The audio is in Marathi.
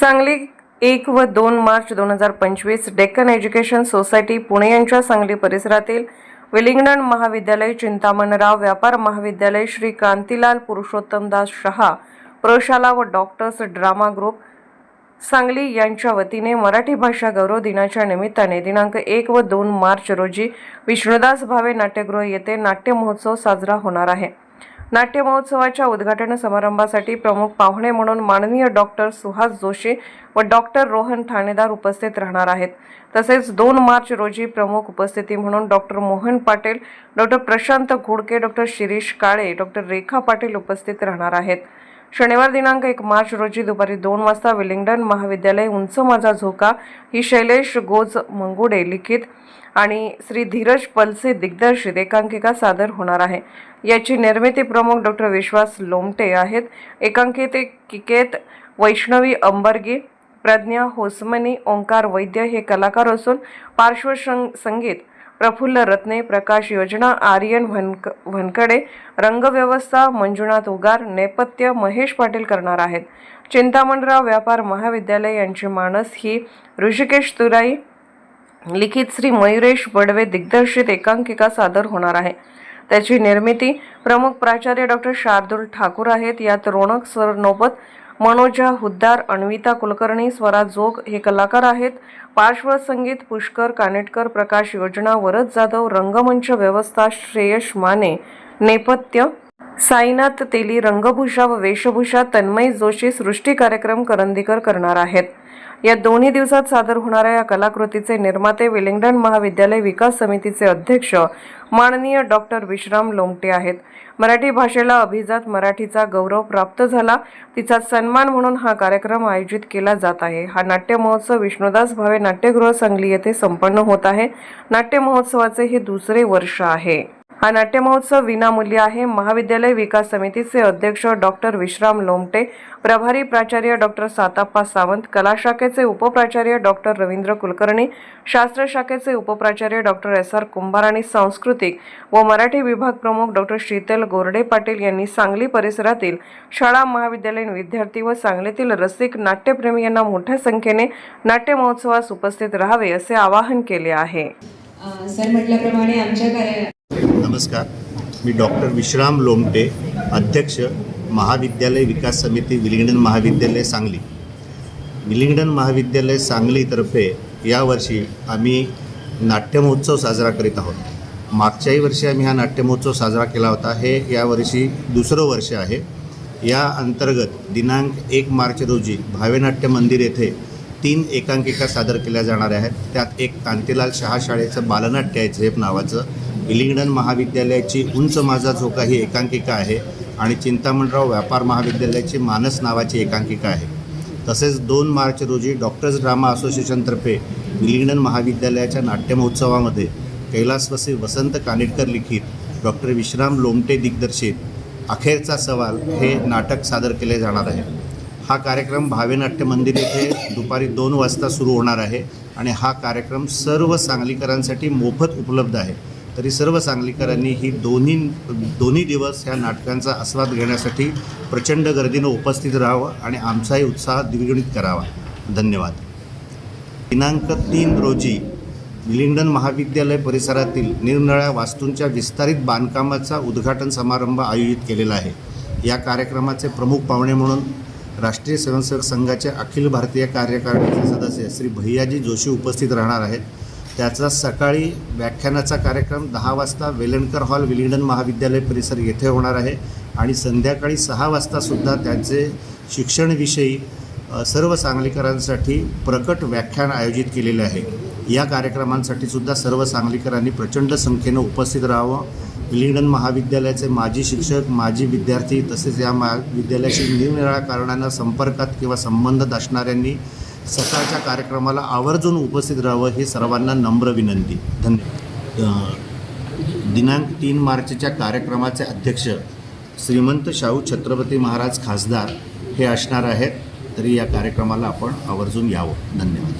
सांगली एक व दोन मार्च दोन हजार पंचवीस डेक्कन एज्युकेशन सोसायटी पुणे यांच्या सांगली परिसरातील विलिंगडन महाविद्यालय चिंतामणराव व्यापार महाविद्यालय श्री कांतीलाल पुरुषोत्तमदास शहा प्रशाला व डॉक्टर्स ड्रामा ग्रुप सांगली यांच्या वतीने मराठी भाषा गौरव दिनाच्या निमित्ताने दिनांक एक व दोन मार्च रोजी विष्णुदास भावे नाट्यगृह येथे नाट्य महोत्सव साजरा होणार आहे. नाट्य महोत्सवाच्या उद्घाटन समारंभासाठी प्रमुख पाहुणे म्हणून माननीय डॉक्टर सुहास जोशी व डॉक्टर रोहन ठाणेदार उपस्थित राहणार आहेत. तसेच दोन मार्च रोजी प्रमुख उपस्थिती म्हणून doctor Mohan Patil doctor Prashant Ghodke doctor Shirish Kale doctor Rekha Patil उपस्थित राहणार आहेत. शनिवार दिनांक एक मार्च रोजी दुपारी दोन वाजता विलिंग्डन महाविद्यालय उंच माझा झोका ही शैलेश गोज मंगुडे लिखित आणि श्री धीरज पलसे दिग्दर्शित एकांकिका सादर होणार आहे. याची निर्मिती प्रमुख डॉक्टर विश्वास लोमटे आहेत. एकांकिकेत वैष्णवी अंबर्गी प्रज्ञा होसमनी ओंकार वैद्य हे कलाकार असून पार्श्वसंग संगीत प्रफुल्ल रत्ने प्रकाश योजना आर्यन वनक वनकडे रंगव्यवस्था मंजुनाथ उगार नेपथ्य महेश पाटील करणार आहेत. चिंतामणराव व्यापार महाविद्यालय यांची मानस ही ऋषिकेश तुराई लिखित श्री मयुरेश बडवे दिग्दर्शित एकांकिका सादर होणार आहे. त्याची निर्मिती प्रमुख प्राचार्य डॉक्टर शार्दूल ठाकूर आहेत. यात रोणक सरनोबत मनोजा हुद्दार अन्विता कुलकर्णी स्वरा जोग हे कलाकार आहेत. पार्श्वसंगीत पुष्कर कानेटकर प्रकाश योजना वरद जाधव रंगमंच व्यवस्था श्रेयश माने नेपथ्य साईनाथ तेली रंगभूषा व वेशभूषा तन्मय जोशी सृष्टी कार्यक्रम करंदीकर करणार आहेत. या दोन्ही दिवसात सादर होणाऱ्या या कलाकृतीचे निर्माते विलिंग्डन महाविद्यालय विकास समितीचे अध्यक्ष माननीय डॉक्टर विश्राम लोमटे आहेत. मराठी भाषेला अभिजात मराठीचा गौरव प्राप्त झाला. तिचा सन्मान म्हणून हा कार्यक्रम आयोजित केला जात आहे. हा नाट्य महोत्सव विष्णुदास भावे नाट्यगृह सांगली येथे संपन्न होत आहे. नाट्य महोत्सवाचे हे दुसरे वर्ष आहे. हा नाट्य महोत्सव विनामूल्य आहे. महाविद्यालय विकास समितीचे अध्यक्ष डॉक्टर विश्राम लोमटे प्रभारी प्राचार्य डॉक्टर साताप्पा सावंत कला शाखेचे उपप्राचार्य डॉक्टर रवींद्र कुलकर्णी शास्त्र शाखेचे उपप्राचार्य डॉक्टर एस आर कुंभार आणि सांस्कृतिक व मराठी विभाग प्रमुख डॉक्टर शीतल गोरडे पाटील यांनी सांगली परिसरातील शाळा महाविद्यालयीन विद्यार्थी व सांगलीतील रसिक नाट्यप्रेमी यांना मोठ्या संख्येने नाट्य महोत्सवास उपस्थित राहावे असे आवाहन केले आहे. सर म्हटल्याप्रमाणे आमच्या कार्य नमस्कार. मी डॉक्टर विश्राम लोमटे अध्यक्ष महाविद्यालय विकास समिती विलिंगडन महाविद्यालय सांगली. विलिंगडन महाविद्यालय सांगलीतर्फे यावर्षी आम्ही नाट्यमहोत्सव साजरा करीत आहोत. मागच्याही वर्षी आम्ही हा नाट्यमहोत्सव साजरा केला होता. हे यावर्षी दुसरं वर्ष आहे. या अंतर्गत दिनांक एक मार्च रोजी भावेनाट्य मंदिर येथे तीन एकांकिका सादर केल्या जाणार आहेत. त्यात एक कांतीलाल शहा शाळेचं बालनाट्य आहे झेप नावाचं. विलिंगडन महाविद्यालयाची उंच माझा झोका ही एकांकिका आहे आणि चिंतामणराव व्यापार महाविद्यालयाची मानस नावाची एकांकिका आहे. तसेच दोन मार्च रोजी डॉक्टर्स ड्रामा असोसिएशनतर्फे विलिंगडन महाविद्यालयाच्या नाट्यमहोत्सवामध्ये कैलासवासी वसंत कानेटकर लिखित डॉक्टर विश्राम लोमटे दिग्दर्शित अखेरचा सवाल हे नाटक सादर केले जाणार आहे. हा कार्यक्रम भावे नाट्य मंदिर येथे दुपारी दोन वाजता सुरू होणार आहे आणि हा कार्यक्रम सर्व सांगलीकरांसाठी मोफत उपलब्ध आहे. तरी सर्व सांगलीकरांनी ही दोन्ही दोन्ही दिवस ह्या नाटकांचा आस्वाद घेण्यासाठी प्रचंड गर्दीनं उपस्थित राहावं आणि आमचाही उत्साह द्विगुणित करावा. धन्यवाद. दिनांक तीन रोजी विलिंगडन महाविद्यालय परिसरातील निरनिळ्या वास्तूंच्या विस्तारित बांधकामाचा उद्घाटन समारंभ आयोजित केलेला आहे. या कार्यक्रमाचे प्रमुख पाहुणे म्हणून राष्ट्रीय स्वयंसेवक संघाचे अखिल भारतीय कार्यकारिणीचे सदस्य श्री भैयाजी जोशी उपस्थित राहणार आहेत. त्याचा सकाळी व्याख्यानाचा कार्यक्रम दहा वाजता वेलणकर हॉल विलिंगडन महाविद्यालय परिसर येथे होणार आहे. आणि संध्याकाळी सहा वाजतासुद्धा त्यांचे शिक्षणविषयी सर्व सांगलीकरांसाठी प्रकट व्याख्यान आयोजित केलेले आहे. या कार्यक्रमांसाठी सुद्धा सर्व सांगलीकरांनी प्रचंड संख्येनं उपस्थित राहावं. विलिंगडन महाविद्यालयाचे माजी शिक्षक माजी विद्यार्थी तसेच या महाविद्यालयाशी निरनिराळ्या कारणांना संपर्कात किंवा संबंधित असणाऱ्यांनी सकाळच्या कार्यक्रमाला आवर्जून उपस्थित राहावं ही सर्वांना नम्र विनंती. धन्यवाद. दिनांक तीन मार्चच्या कार्यक्रमाचे अध्यक्ष श्रीमंत शाहू छत्रपती महाराज खासदार हे असणार आहेत. तरी या कार्यक्रमाला आपण आवर्जून यावं. धन्यवाद.